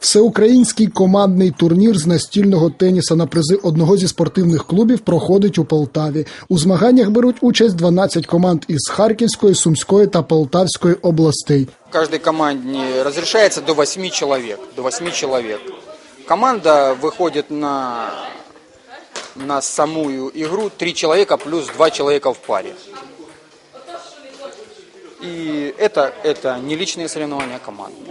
Всеукраїнський командний турнір з настільного теніса на призи одного зі спортивних клубів проходить у Полтаві. У змаганнях беруть участь 12 команд із Харківської, Сумської та Полтавської областей. Каждой команде разрешается до 8 человек. До 8 человек. Команда выходит на, на самую игру 3 человека плюс 2 человека в паре. И это, это не личные соревнования, а командные.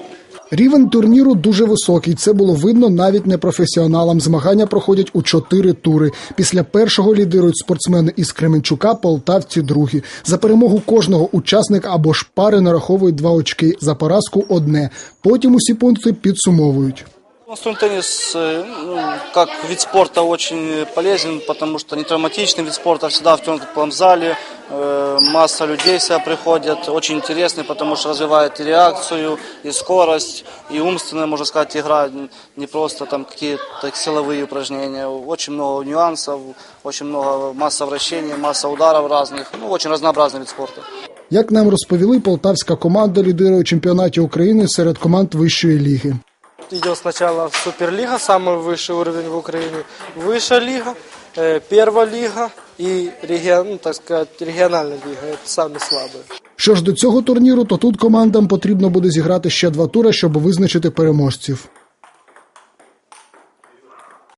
Рівень турніру дуже високий. Це було видно навіть непрофесіоналам. Змагання проходять у чотири тури. Після першого лідирують спортсмени із Кременчука, полтавці другі. За перемогу кожного учасника або ж пари нараховують два очки, за поразку одне. Потім усі пункти підсумовують. Настольный теннис, э, ну, как вид спорта, очень полезен, потому что не травматичный вид спорта, всегда в теплом зале, э, масса людей сюда приходят, очень интересный, потому что развивает и реакцию, и скорость, и умственная, можно сказать, игра, не просто там какие-то силовые упражнения, очень много нюансов, очень много масса вращений, масса ударов разных, ну, очень разнообразный вид спорта. Як нам розповіли, полтавська команда лідирує у чемпіонаті України серед команд вищої ліги. идет сначала Суперлига, самый высший уровень в Украине, высшая лига, э, первая лига и регион, ну, так сказать, региональная лига. Это самые слабые. Що ж до цього турніру, то тут командам потрібно буде зіграти ще два тури, щоб визначити переможців.